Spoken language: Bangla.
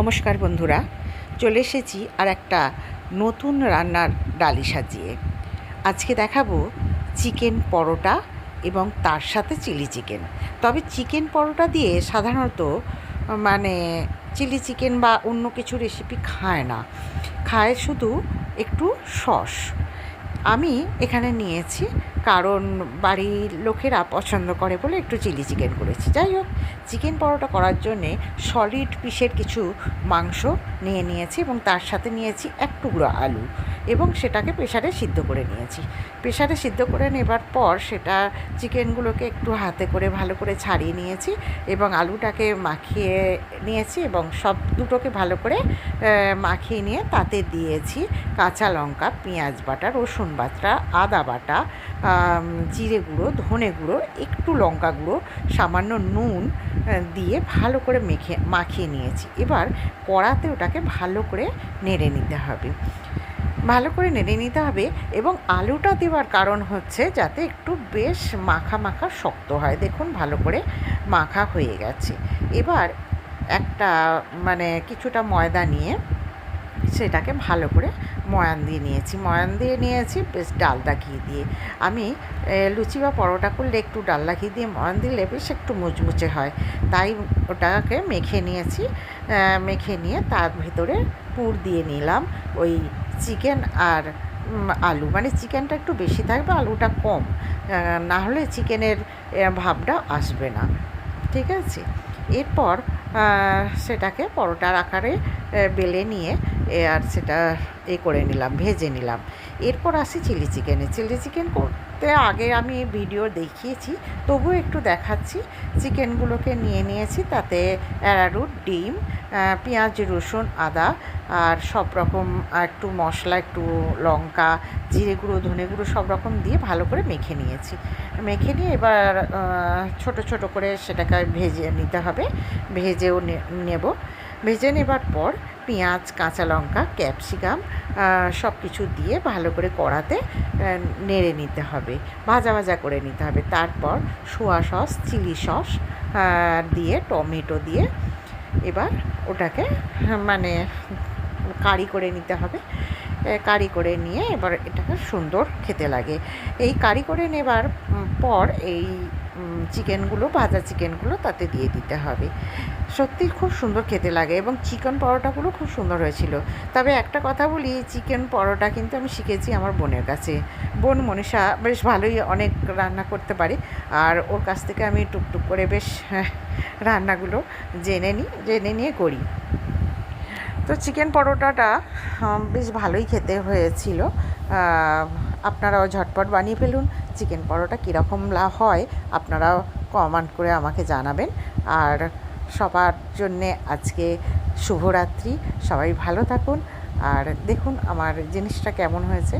নমস্কার বন্ধুরা, চলে এসেছি আর একটা নতুন রান্নার ডালি সাজিয়ে। আজকে দেখাবো চিকেন পরোটা এবং তার সাথে চিলি চিকেন। তবে চিকেন পরোটা দিয়ে সাধারণত মানে চিলি চিকেন বা অন্য কিছু রেসিপি খায় না। খায় শুধু একটু সস। আমি এখানে নিয়েছি কারণ বাড়ির লোকেরা পছন্দ করে বলে একটু চিলি চিকেন করেছি। যাই হোক, চিকেন পরোটা করার জন্যে সলিড পিসের কিছু মাংস নিয়ে নিয়েছি এবং তার সাথে নিয়েছি এক টুকরো আলু। এবং সেটাকে প্রেশারে সিদ্ধ করে নিয়েছি। প্রেশারে সিদ্ধ করে নেবার পর সেটা চিকেনগুলোকে একটু হাতে করে ভালো করে ছাড়িয়ে নিয়েছি এবং আলুটাকে মাখিয়ে নিয়েছি এবং সব দুটোকে ভালো করে মাখিয়ে নিয়ে তাতে দিয়েছি কাঁচা লঙ্কা, পেঁয়াজ বাটা, রসুন বাটা, আদা বাটা জিরে গুঁড়ো, ধনে গুঁড়ো, একটু লঙ্কা গুঁড়ো, সামান্য নুন দিয়ে ভালো করে মেখে, মাখিয়ে নিয়েছি। এবার কড়াতে ওটাকে ভালো করে নেড়ে নিতে হবে। ভালো করে নেড়ে নিতে হবে এবং আলুটা দেওয়ার কারণ হচ্ছে যাতে একটু বেশ মাখা মাখা শক্ত হয়। দেখুন, ভালো করে মাখা হয়ে গেছে। এবার একটা মানে কিছুটা ময়দা নিয়ে সেটাকে ভালো করে ময়ান দিয়ে নিয়েছি। ময়ান দিয়ে নিয়েছি, বেশ ডালদা ঘি দিয়ে। আমি লুচি বা পরোটা করলে একটু ডালদা ঘি দিয়ে ময়ান দিলে বেশ একটু মুচমুচে হয়। তাই ওটাকে মেখে নিয়েছি। মেখে নিয়ে তার ভিতরে পুর দিয়ে নিলাম। ওই চিকেন আর আলু। মানে চিকেনটা একটু বেশি থাকবে, আলুটা কম। না হলে চিকেনের ভাবটা আসবে না। ঠিক আছে? এরপর সেটাকে পরোটার আকারে বেলে নিয়ে আর সেটা, এ, করে নিলাম, ভেজে নিলাম। এরপর আসি চিলি চিকেনে। চিলি চিকেন করতে আগে আমি ভিডিও দেখিয়েছি, তবুও একটু দেখাচ্ছি। চিকেনগুলোকে নিয়ে নিয়েছি, তাতে অ্যারারুট, ডিম পেঁয়াজ, রসুন, আদা আর সব রকম একটু মশলা, একটু লঙ্কা, জিরে গুঁড়ো, ধনে গুঁড়ো সব রকম দিয়ে ভালো করে মেখে নিয়েছি। মেখে নিয়ে এবার ছোট ছোট করে সেটাকে ভেজে নিতে হবে। ভেজেও নেব। ভেজে নেবার পর পেঁয়াজ, কাঁচা লঙ্কা, ক্যাপসিকাম সব কিছু দিয়ে ভালো করে কড়াতে নেড়ে নিতে হবে। ভাজা ভাজা করে নিতে হবে। তারপর সোয়া সস, চিলি সস দিয়ে, টমেটো দিয়ে এবার ওটাকে মানে কারি করে নিতে হবে। কারি করে নিয়ে এবার এটাকে সুন্দর খেতে লাগে। এই কারি করে নেবার পর এই চিকেনগুলো ভাজা চিকেনগুলো তাতে দিয়ে দিতে হবে। সত্যি খুব সুন্দর খেতে লাগে এবং চিকেন পরোটাগুলো খুব সুন্দর হয়েছিল। তবে একটা কথা বলি চিকেন পরোটা কিন্তু আমি শিখেছি আমার বোনের কাছে। বোন মনীষা বেশ ভালোই অনেক রান্না করতে পারে। আর ওর কাছ থেকে আমি টুকটুক করে বেশ হ্যাঁ, রান্নাগুলো জেনে নিই জেনে নিয়ে করি। তো চিকেন পরোটাটা বেশ ভালোই খেতে হয়েছিল। আপনারাও ঝটপট বানিয়ে ফেলুন। চিকেন পরোটা কীরকম হয় আপনারাও কমেন্ট করে আমাকে জানাবেন। আর সবার জন্যে আজকে শুভরাত্রি। সবাই ভালো থাকুন। আর দেখুন আমার জিনিসটা কেমন হয়েছে।